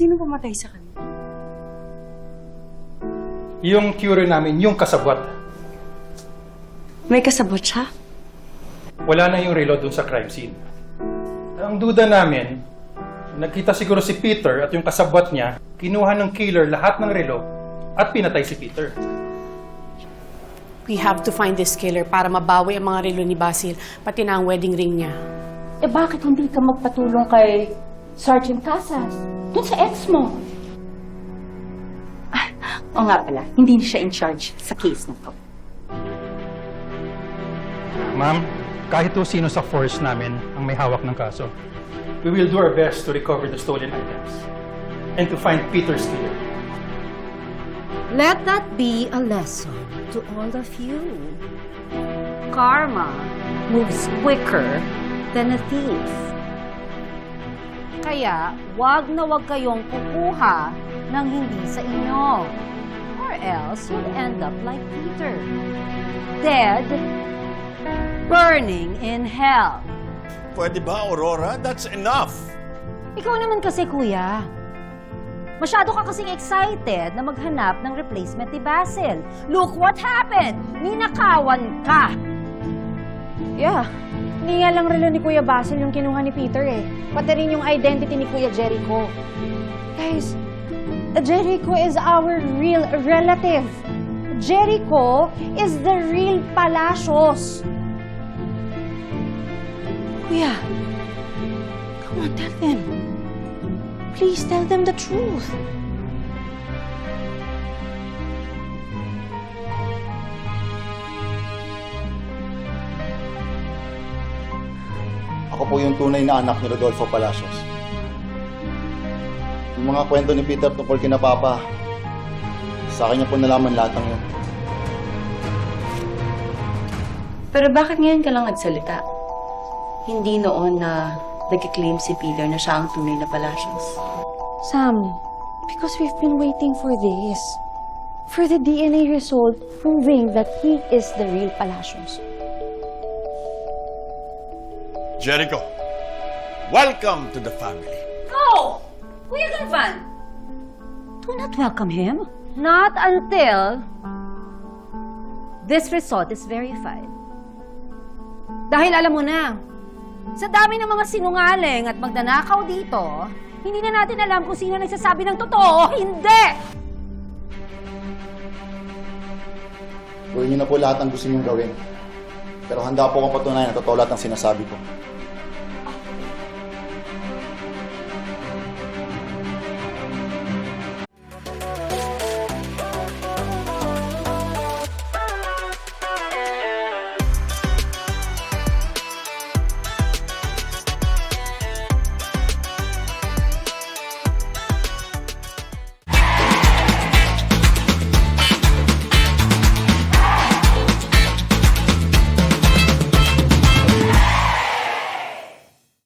Sino pumatay sa kanya? Yung theory namin, yung kasabwat. May kasabot siya? Wala na yung relo dun sa crime scene. Ang duda namin, nakita siguro si Peter at yung kasabwat niya, kinuha ng killer lahat ng relo at pinatay si Peter. We have to find this killer para mabawi ang mga relo ni Basil, pati na ang wedding ring niya. Eh bakit hindi ka magpatulong kay Sergeant Casas? Doon sa ex mo. Ah, o nga pala, hindi siya in charge sa case na to. Ma'am, kahit to sino sa force namin ang may hawak ng kaso, we will do our best to recover the stolen items and to find Peter's killer. Let that be a lesson to all of you. Karma moves quicker than a thief. Kaya, wag na wag kayong kukuha ng hindi sa inyo. Or else you'll end up like Peter. Dead, burning in hell. Pwede ba, Aurora? That's enough! Ikaw naman kasi, kuya. Masyado ka kasing excited na maghanap ng replacement ni Basil. Look what happened! Ninakawan ka! Yeah. Hindi nga lang relo ni Kuya Basil yung kinuha ni Peter eh. Pati rin yung identity ni Kuya Jericho. Guys, Jericho is our real relative. Jericho is the real Palacios. Kuya, come on, tell them. Please tell them the truth. Po yung tunay na anak ni Rodolfo Palacios. Yung mga kwento ni Peter tungkol kina Papa, sa akin niya po nalaman lahat ng yun. Pero bakit ngayon ka lang nagsalita? Hindi noon na nag-claim si Peter na siya ang tunay na Palacios. Sam, because we've been waiting for this. For the DNA result proving that he is the real Palacios. Jericho, welcome to the family. No! Kuya Galvan! Do not welcome him. Not until this result is verified. Dahil alam mo na, sa dami ng mga sinungaling at magnanakaw dito, hindi na natin alam kung sino nagsasabi ng totoo o hindi! Gawin niyo na po lahat ng gusto niyong gawin. Pero handa po akong patunayan na totoo lahat ng sinasabi ko.